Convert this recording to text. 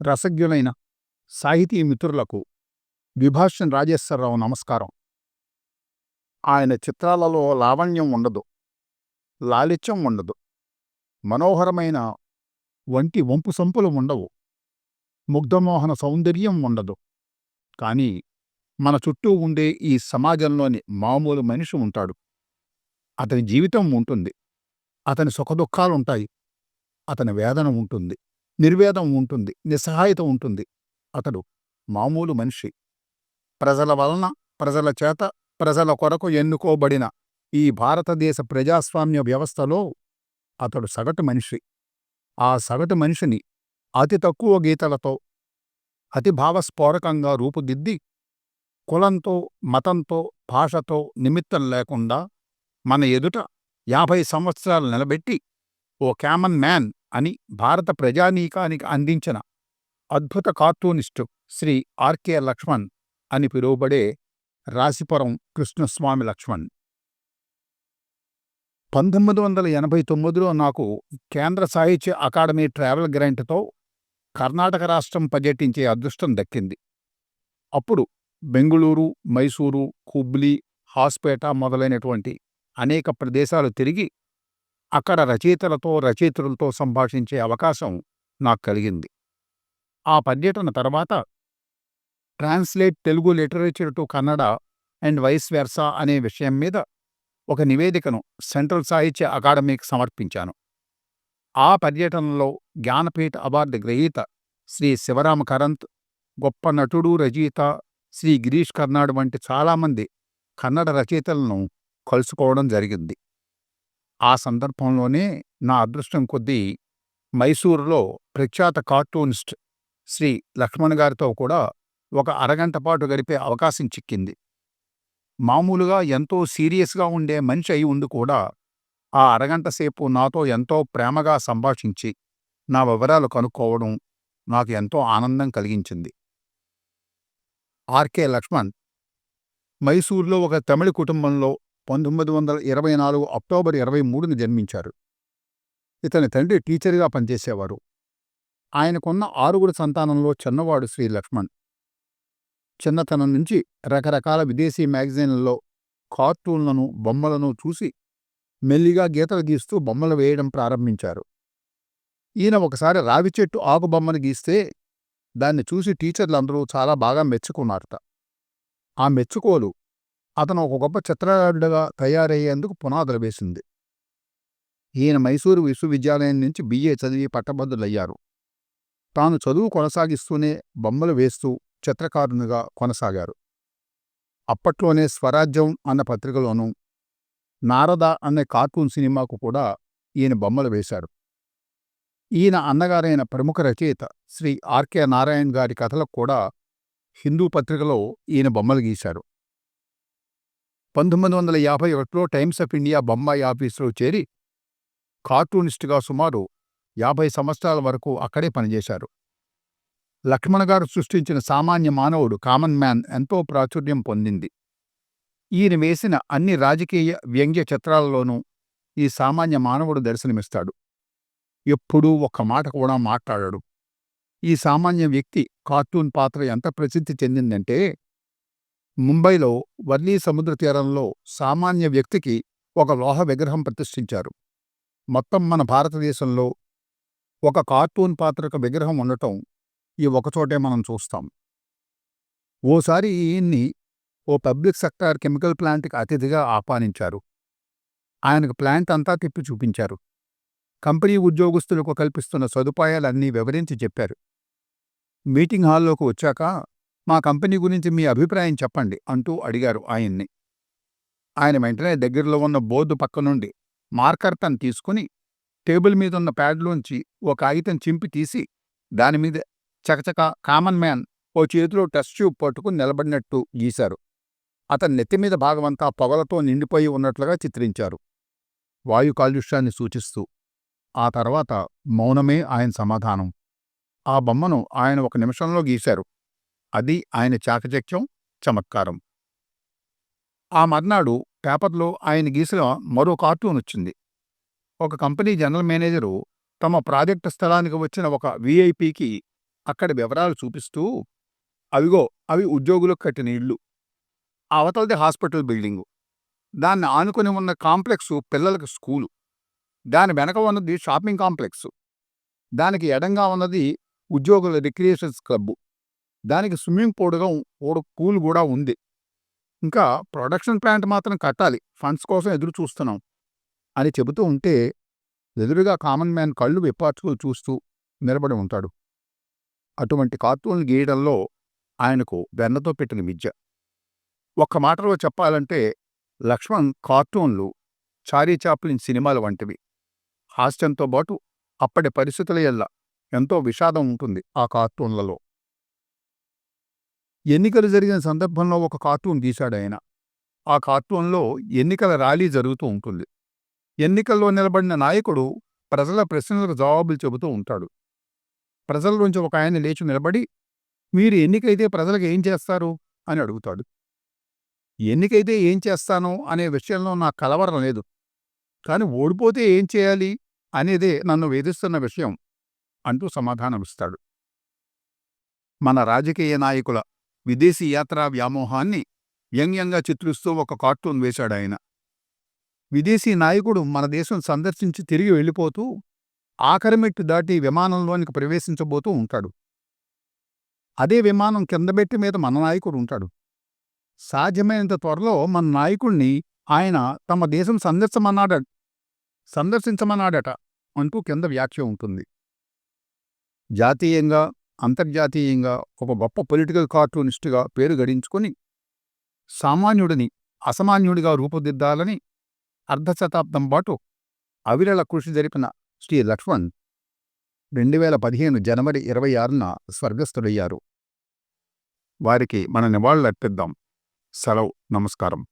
రసజ్ఞులైన సాహితీ మిత్రులకు విభాషన్ రాజేశ్వరరావు నమస్కారం. ఆయన చిత్రాలలో లావణ్యం ఉండదు లాలిత్యం ఉండదు మనోహరమైన వంటి వంపు సంపులు ఉండవు ముగ్ధమోహన సౌందర్యం ఉండదు. కానీ మన చుట్టూ ఉండే ఈ సమాజంలోని మామూలు మనిషి ఉంటాడు. అతని జీవితం ఉంటుంది అతని సుఖదుఖాలుంటాయి అతని వేదన ఉంటుంది. నిర్వేదం ఉంటుంది నిస్సహాయత ఉంటుంది. అతడు మామూలు మనిషి. ప్రజల వలన ప్రజల చేత ప్రజల కొరకు ఎన్నుకోబడిన ఈ భారతదేశ ప్రజాస్వామ్య వ్యవస్థలో అతడు సగటు మనిషి. ఆ సగటు మనిషిని అతి తక్కువ గీతలతో అతి భావస్ఫోరకంగా రూపుదిద్ది కులంతో మతంతో భాషతో నిమిత్తం లేకుండా మన ఎదుట యాభై సంవత్సరాలు నిలబెట్టి ఓ క్యామన్ మ్యాన్ అని భారత ప్రజానీకానికి అందించిన అద్భుత కార్టూనిస్టు శ్రీ ఆర్కే లక్ష్మణ్ అని పిలువబడే రాశిపురం కృష్ణస్వామి లక్ష్మణ్. పంతొమ్మిది వందల ఎనభై తొమ్మిదిలో నాకు కేంద్ర సాహిత్య అకాడమీ ట్రావెల్ గ్రాంట్తో కర్ణాటక రాష్ట్రం పర్యటించే అదృష్టం దక్కింది. అప్పుడు బెంగుళూరు మైసూరు హుబ్లీ హాస్పేట మొదలైనటువంటి అనేక ప్రదేశాలు తిరిగి అక్కడ రచయితలతో రచయితలతో సంభాషించే అవకాశం నాకు కలిగింది. ఆ పర్యటన తర్వాత translate Telugu literature to Kannada and vice versa అనే విషయం మీద ఒక నివేదికను సెంట్రల్ సాహిత్య అకాడమీకి సమర్పించాను. ఆ పర్యటనలో జ్ఞానపీఠ అవార్డు గ్రహీత శ్రీ శివరామ కరంత్ గొప్ప నటుడు రచయిత శ్రీ గిరీష్ కర్నాడ్ వంటి చాలామంది కన్నడ రచయితలను కలుసుకోవడం జరిగింది. ఆ సందర్భంలోనే నా అదృష్టం కొద్దీ మైసూరులో ప్రఖ్యాత కార్టూనిస్ట్ శ్రీ లక్ష్మణ్ గారితో కూడా ఒక అరగంట పాటు గడిపే అవకాశం చిక్కింది. మామూలుగా ఎంతో సీరియస్గా ఉండే మనిషి అయి ఉండి కూడా ఆ అరగంట సేపు నాతో ఎంతో ప్రేమగా సంభాషించి నా వివరాలు కనుక్కోవడం నాకు ఎంతో ఆనందం కలిగించింది. ఆర్కే లక్ష్మణ్ మైసూర్లో ఒక తమిళ కుటుంబంలో పంతొమ్మిది వందల ఇరవై నాలుగు అక్టోబర్ ఇరవై మూడున జన్మించారు. ఇతని తండ్రి టీచర్గా పనిచేసేవారు. ఆయనకున్న ఆరుగురు సంతానంలో చిన్నవాడు శ్రీ లక్ష్మణ్. చిన్నతనం నుంచి రకరకాల విదేశీ మ్యాగజైన్లలో కార్టూన్లను బొమ్మలను చూసి మెల్లిగా గీతలు గీస్తూ బొమ్మలు వేయడం ప్రారంభించారు. ఈయన ఒకసారి రావి చెట్టు ఆకు బొమ్మను గీస్తే దాన్ని చూసి టీచర్లందరూ చాలా బాగా మెచ్చుకున్నారట. ఆ మెచ్చుకోలు అతను ఒక గొప్ప చిత్రకారుడిగా తయారయ్యేందుకు పునాదులు వేసింది. ఈయన మైసూరు విశ్వవిద్యాలయం నుంచి బిఏ చదివి పట్టభద్రులయ్యారు. తాను చదువు కొనసాగిస్తూనే బొమ్మలు వేస్తూ చిత్రకారునిగా కొనసాగారు. అప్పట్లోనే స్వరాజ్యం అన్న పత్రికలోనూ నారద అనే కార్టూన్ సినిమాకు కూడా ఈయన బొమ్మలు వేశారు. ఈయన అన్నగారైన ప్రముఖ రచయిత శ్రీ ఆర్కే నారాయణ్ గారి కథలకు కూడా హిందూ పత్రికలో ఈయన బొమ్మలు గీశారు. పంతొమ్మిది వందల యాభై ఒకటిలో టైమ్స్ ఆఫ్ ఇండియా బొంబాయి ఆఫీసులో చేరి కార్టూనిస్టుగా సుమారు యాభై సంవత్సరాల వరకు అక్కడే పనిచేశారు. లక్ష్మణ గారు సృష్టించిన సామాన్య మానవుడు కామన్ మ్యాన్ ఎంతో ప్రాచుర్యం పొందింది. ఈయన వేసిన అన్ని రాజకీయ వ్యంగ్య చిత్రాలలోనూ ఈ సామాన్య మానవుడు దర్శనమిస్తాడు. ఎప్పుడూ ఒక్క మాట కూడా మాట్లాడడు. ఈ సామాన్య వ్యక్తి కార్టూన్ పాత్ర ఎంత ప్రసిద్ధి చెందిందంటే ముంబైలో వర్లీ సముద్ర తీరంలో సామాన్య వ్యక్తికి ఒక లోహ విగ్రహం ప్రతిష్ఠించారు. మొత్తం మన భారతదేశంలో ఒక కార్టూన్ పాత్రకు విగ్రహం ఉండటం ఈ ఒకచోటే మనం చూస్తాం. ఓసారి ఈయన్ని ఓ పబ్లిక్ సెక్టార్ కెమికల్ ప్లాంట్కి అతిథిగా ఆహ్వానించారు. ఆయనకు ప్లాంట్ అంతా తిప్పి చూపించారు. కంపెనీ ఉద్యోగస్తులకు కల్పిస్తున్న సదుపాయాలన్నీ వివరించి చెప్పారు. మీటింగ్ హాల్లోకి వచ్చాక మా కంపెనీ గురించి మీ అభిప్రాయం చెప్పండి అంటూ అడిగారు ఆయన్ని. ఆయన వెంటనే దగ్గరలో ఉన్న బోర్డు పక్క నుండి మార్కర్ పెన్ తీసుకుని టేబుల్ మీద ఉన్న ప్యాడ్లోంచి ఓ కాగితం చింపి తీసి దానిమీద చకచక కామన్ మ్యాన్ ఓ చేతిలో టెస్ట్ ట్యూబ్ పట్టుకుని నిలబడినట్టు గీశారు. అతని నెత్తిమీద భాగమంతా పొగలతో నిండిపోయి ఉన్నట్లుగా చిత్రించారు. వాయు కాలుష్యాన్ని సూచిస్తూ. ఆ తర్వాత మౌనమే ఆయన సమాధానం. ఆ బొమ్మను ఆయన ఒక నిమిషంలో గీశారు. అది ఆయన చాకచక్యం చమత్కారం. ఆ మర్నాడు పేపర్లో ఆయన గీసిన మరో కార్టూన్ వచ్చింది. ఒక కంపెనీ జనరల్ మేనేజరు తమ ప్రాజెక్టు స్థలానికి వచ్చిన ఒక విఐపికి అక్కడి వివరాలు చూపిస్తూ అవిగో అవి ఉద్యోగులకు కట్టిన ఇళ్ళు. అవతలది హాస్పిటల్ బిల్డింగు. దాన్ని ఆనుకుని ఉన్న కాంప్లెక్స్ పిల్లలకు స్కూలు. దాని వెనక ఉన్నది షాపింగ్ కాంప్లెక్స్. దానికి ఎడంగా ఉన్నది ఉద్యోగుల రిక్రియేషన్స్ క్లబ్బు. దానికి స్విమ్మింగ్ పూల్గా ఓడ కూల్ కూడా ఉంది. ఇంకా ప్రొడక్షన్ ప్లాంట్ మాత్రం కట్టాలి. ఫండ్స్ కోసం ఎదురు చూస్తున్నాం. అని చెబుతూ ఉంటే ఎదురుగా కామన్ మ్యాన్ కళ్ళు విప్పార్చుకు చూస్తూ నిలబడి ఉంటాడు. అటువంటి కార్టూన్లు గీయడంలో ఆయనకు వెన్నతో పెట్టిన విద్య. ఒక్క మాటలో చెప్పాలంటే లక్ష్మణ్ కార్టూన్లు చారీ చాప్లిన్ సినిమాల వంటివి. హాస్యంతో పాటు అప్పటి పరిస్థితుల ఎల్ల ఎంతో విషాదం ఉంటుంది ఆ కార్టూన్లలో. ఎన్నికలు జరిగిన సందర్భంలో ఒక కార్టూన్ గీశాడు ఆయన. ఆ కార్టూన్లో ఎన్నికల ర్యాలీ జరుగుతూ ఉంటుంది. ఎన్నికల్లో నిలబడిన నాయకుడు ప్రజల ప్రశ్నలకు జవాబులు చెబుతూ ఉంటాడు. ప్రజల నుంచి ఒక ఆయన లేచి నిలబడి మీరు ఎన్నికైతే ప్రజలకు ఏం చేస్తారు? అని అడుగుతాడు. ఎన్నికైతే ఏం చేస్తాను అనే విషయంలో నాకు కలవరం లేదు. కానీ ఓడిపోతే ఏం చేయాలి అనేదే నన్ను వేధిస్తున్న విషయం అంటూ సమాధానమిస్తాడు. మన రాజకీయ నాయకుల విదేశీ యాత్రా వ్యామోహాన్ని వ్యంగ్యంగా చిత్రిస్తూ ఒక కార్టూన్ వేశాడు ఆయన. విదేశీ నాయకుడు మన దేశం సందర్శించి తిరిగి వెళ్ళిపోతూ ఆఖరిమెట్టు దాటి విమానంలోనికి ప్రవేశించబోతూ ఉంటాడు. అదే విమానం కిందబెట్టి మీద మన నాయకుడు ఉంటాడు. సాధ్యమైనంత త్వరలో మన నాయకుణ్ణి ఆయన తమ దేశం సందర్శమన్నాడ సందర్శించమన్నాడట అంటూ కింద వ్యాఖ్య ఉంటుంది. జాతీయంగా అంతర్జాతీయంగా ఒక గొప్ప పొలిటికల్ కార్టూనిస్టుగా పేరు గడించుకొని సామాన్యుడిని అసామాన్యుడిగా రూపుదిద్దాలని అర్ధశతాబ్దం పాటు అవిరళ కృషి జరిపిన శ్రీ లక్ష్మణ్ రెండు వేల పదిహేను జనవరి ఇరవై ఆరున స్వర్గస్థుడయ్యారు. వారికి మన నివాళులర్పిద్దాం. సెలవు. నమస్కారం.